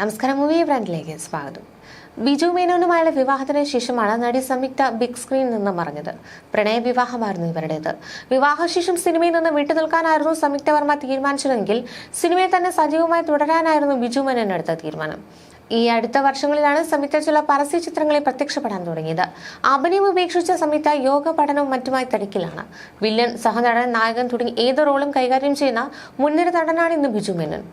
നമസ്കാരം മൂവി ബ്രാൻഡിലേക്ക് സ്വാഗതം. ബിജു മേനോനുമായുള്ള വിവാഹത്തിന് ശേഷമാണ് നടി സംയുക്ത ബിഗ് സ്ക്രീനിൽ നിന്ന് മറഞ്ഞത്. പ്രണയ വിവാഹമായിരുന്നു ഇവരുടേത്. വിവാഹശേഷം സിനിമയിൽ നിന്ന് വിട്ടു നിൽക്കാനായിരുന്നു സംയുക്ത വർമ്മ തീരുമാനിച്ചതെങ്കിൽ സിനിമയെ തന്നെ സജീവമായി തുടരാനായിരുന്നു ബിജു മേനോൻ എടുത്ത തീരുമാനം. ഈ അടുത്ത വർഷങ്ങളിലാണ് സംയുക്ത ചില പരസ്യ ചിത്രങ്ങളിൽ പ്രത്യക്ഷപ്പെടാൻ തുടങ്ങിയത്. അഭിനയം ഉപേക്ഷിച്ച സംയുക്ത യോഗ പഠനവും മറ്റുമായി തിരക്കിലാണ്. വില്ലൻ സഹനടൻ നായകൻ തുടങ്ങി ഏത് റോളും കൈകാര്യം ചെയ്യുന്ന മുൻനിര നടനാണ് ഇന്ന് ബിജു മേനോൻ.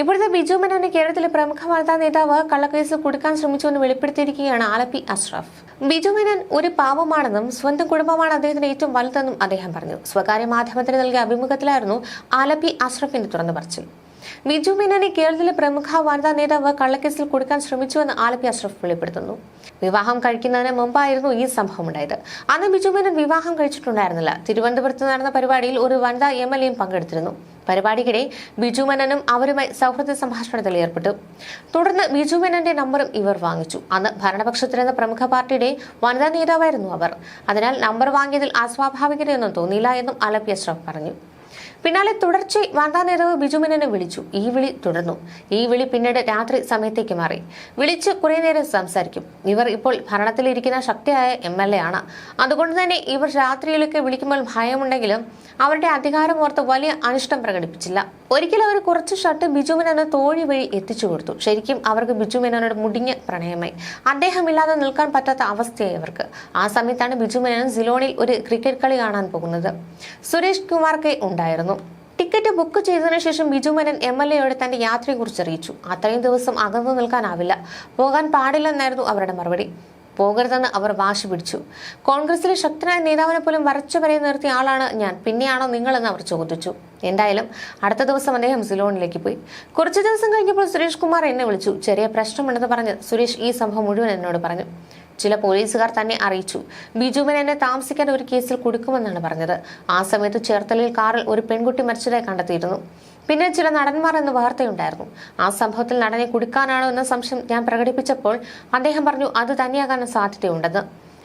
ഇപ്പോഴത്തെ ബിജു മേനോനെ കേരളത്തിലെ പ്രമുഖ വാർത്താ നേതാവ് കള്ളക്കേസിൽ കുടുക്കാൻ ശ്രമിച്ചുവെന്ന് വെളിപ്പെടുത്തിയിരിക്കുകയാണ് ആലപ്പി അഷ്റഫ്. ബിജു മേനോൻ ഒരു പാവമാണെന്നും സ്വന്തം കുടുംബമാണ് അദ്ദേഹത്തിന് ഏറ്റവും വലുതെന്നും അദ്ദേഹം പറഞ്ഞു. സ്വകാര്യ മാധ്യമത്തിന് നൽകിയ അഭിമുഖത്തിലായിരുന്നു ആലപ്പി അഷ്റഫിന്റെ തുറന്നു പറച്ചിൽ. ബിജു മേനോനെ കേരളത്തിലെ പ്രമുഖ വനിതാ നേതാവ് കള്ളക്കേസിൽ കൊടുക്കാൻ ശ്രമിച്ചുവെന്ന് ആലപ്പി അഷ്റഫ് വെളിപ്പെടുത്തുന്നു. വിവാഹം കഴിക്കുന്നതിന് മുമ്പായിരുന്നു ഈ സംഭവം ഉണ്ടായത്. അന്ന് ബിജു മേനോൻ വിവാഹം കഴിച്ചിട്ടുണ്ടായിരുന്നില്ല. തിരുവനന്തപുരത്ത് നടന്ന പരിപാടിയിൽ ഒരു വനിതാ എം എൽ എയും പങ്കെടുത്തിരുന്നു. പരിപാടിക്കിടെ ബിജു മേനനും അവരുമായി സൗഹൃദ സംഭാഷണത്തിൽ ഏർപ്പെട്ടു. തുടർന്ന് ബിജു മേനന്റെ നമ്പറും ഇവർ വാങ്ങിച്ചു. അന്ന് ഭരണപക്ഷത്തിലെന്ന പ്രമുഖ പാർട്ടിയുടെ വനിതാ നേതാവായിരുന്നു അവർ. അതിനാൽ നമ്പർ വാങ്ങിയതിൽ അസ്വാഭാവികതയൊന്നും തോന്നിയില്ല എന്നും ആലപ്പി അഷ്റഫ് പറഞ്ഞു. പിന്നാലെ തുടർച്ചയായി വാർത്താ നേതാവ് ബിജുമേനനെ വിളിച്ചു. ഈ വിളി തുടർന്നു. ഈ വിളി പിന്നീട് രാത്രി സമയത്തേക്ക് മാറി. വിളിച്ച് കുറെ നേരം സംസാരിക്കും. ഇവർ ഇപ്പോൾ ഭരണത്തിലിരിക്കുന്ന ശക്തിയായ എം എൽ എ ആണ്. അതുകൊണ്ട് തന്നെ ഇവർ രാത്രിയിലൊക്കെ വിളിക്കുമ്പോൾ ഭയമുണ്ടെങ്കിലും അവരുടെ അധികാരം ഓർത്ത് വലിയ അനിഷ്ടം പ്രകടിപ്പിച്ചില്ല. ഒരിക്കലും അവർ കുറച്ച് ഷർട്ട് ബിജുമേനന് തോഴി വഴി എത്തിച്ചു കൊടുത്തു. ശരിക്കും അവർക്ക് ബിജുമിനോട് മുടിഞ്ഞ പ്രണയമായി. അദ്ദേഹമില്ലാതെ നിൽക്കാൻ പറ്റാത്ത അവസ്ഥയായി അവർക്ക്. ആ സമയത്താണ് ബിജുമേനൻ സിലോണിൽ ഒരു ക്രിക്കറ്റ് കളി കാണാൻ പോകുന്നത്. സുരേഷ് കുമാർ കെ ഉണ്ടായിരുന്നു. ടിക്കറ്റ് ബുക്ക് ചെയ്തതിനു ശേഷം ബിജു മനൻ എം എൽ എയോട് തന്റെ യാത്രയെക്കുറിച്ച് അറിയിച്ചു. അത്രയും ദിവസം അകന്നു നിൽക്കാനാവില്ല. പോകാൻ പാടില്ലെന്നായിരുന്നു അവരുടെ മറുപടി. പോകരുതെന്ന് അവർ വാശി പിടിച്ചു. കോൺഗ്രസിലെ ശക്തനായ നേതാവിനെ പോലും വരച്ചു വരെ നിർത്തിയ ആളാണ് ഞാൻ. പിന്നെയാണോ നിങ്ങളെന്ന് അവർ ചോദിച്ചു. എന്തായാലും അടുത്ത ദിവസം അദ്ദേഹം സിലോണിലേക്ക് പോയി. കുറച്ചു ദിവസം കഴിഞ്ഞപ്പോൾ സുരേഷ് കുമാർ എന്നെ വിളിച്ചു. ചെറിയ പ്രശ്നമുണ്ടെന്ന് പറഞ്ഞ് സുരേഷ് ഈ സംഭവം മുഴുവൻ എന്നോട് പറഞ്ഞു. ചില പോലീസുകാർ തന്നെ അറിയിച്ചു. ബിജുവിനെ എന്നെ താമസിക്കാൻ ഒരു കേസിൽ കൊടുക്കുമെന്നാണ് പറഞ്ഞത്. ആ സമയത്ത് ചേർത്തലയിൽ കാറിൽ ഒരു പെൺകുട്ടി മരിച്ചതായി കണ്ടെത്തിയിരുന്നു. പിന്നെ ചില നടന്മാർ എന്ന വാർത്തയുണ്ടായിരുന്നു. ആ സംഭവത്തിൽ നടനെ കുടുക്കാനാണോ എന്ന സംശയം ഞാൻ പ്രകടിപ്പിച്ചപ്പോൾ അദ്ദേഹം പറഞ്ഞു അത് തന്നെയാകാൻ സാധ്യതയുണ്ടെന്ന്.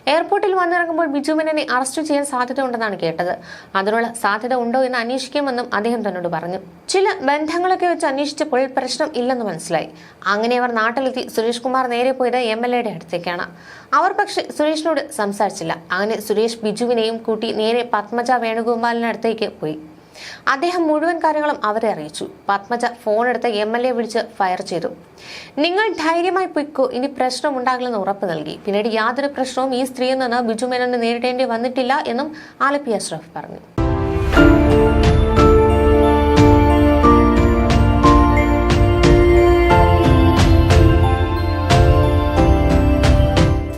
എയർപോർട്ടിൽ വന്നിറങ്ങുമ്പോൾ ബിജുമേനനെ അറസ്റ്റ് ചെയ്യാൻ സാധ്യത ഉണ്ടെന്നാണ് കേട്ടത്. അതിനുള്ള സാധ്യത ഉണ്ടോ എന്ന് അന്വേഷിക്കുമെന്നും അദ്ദേഹം തന്നോട് പറഞ്ഞു. ചില ബന്ധങ്ങളൊക്കെ വെച്ച് അന്വേഷിച്ചപ്പോൾ പ്രശ്നം ഇല്ലെന്ന് മനസ്സിലായി. അങ്ങനെ അവർ നാട്ടിലെത്തി സുരേഷ് കുമാർ നേരെ പോയത് എം എൽ എയുടെ അടുത്തേക്കാണ്. അവർ പക്ഷെ സുരേഷിനോട് സംസാരിച്ചില്ല. അങ്ങനെ സുരേഷ് ബിജുവിനെയും കൂട്ടി നേരെ പത്മജ വേണുഗോപാലിനടുത്തേക്ക് പോയി. അദ്ദേഹം മുഴുവൻ കാര്യങ്ങളും അവരെ അറിയിച്ചു. പത്മജ ഫോൺ എടുത്ത് എം എൽ എ വിളിച്ച് ഫയർ ചെയ്തു. നിങ്ങൾ ധൈര്യമായി പൊയ്ക്കോ ഇനി പ്രശ്നം ഉണ്ടാകില്ലെന്ന് ഉറപ്പ് നൽകി. പിന്നീട് യാതൊരു പ്രശ്നവും ഈ സ്ത്രീയിൽ നിന്ന് ബിജു മേനോന് നേരിടേണ്ടി വന്നിട്ടില്ല എന്നും ആലപ്പി അഷ്റഫ് പറഞ്ഞു.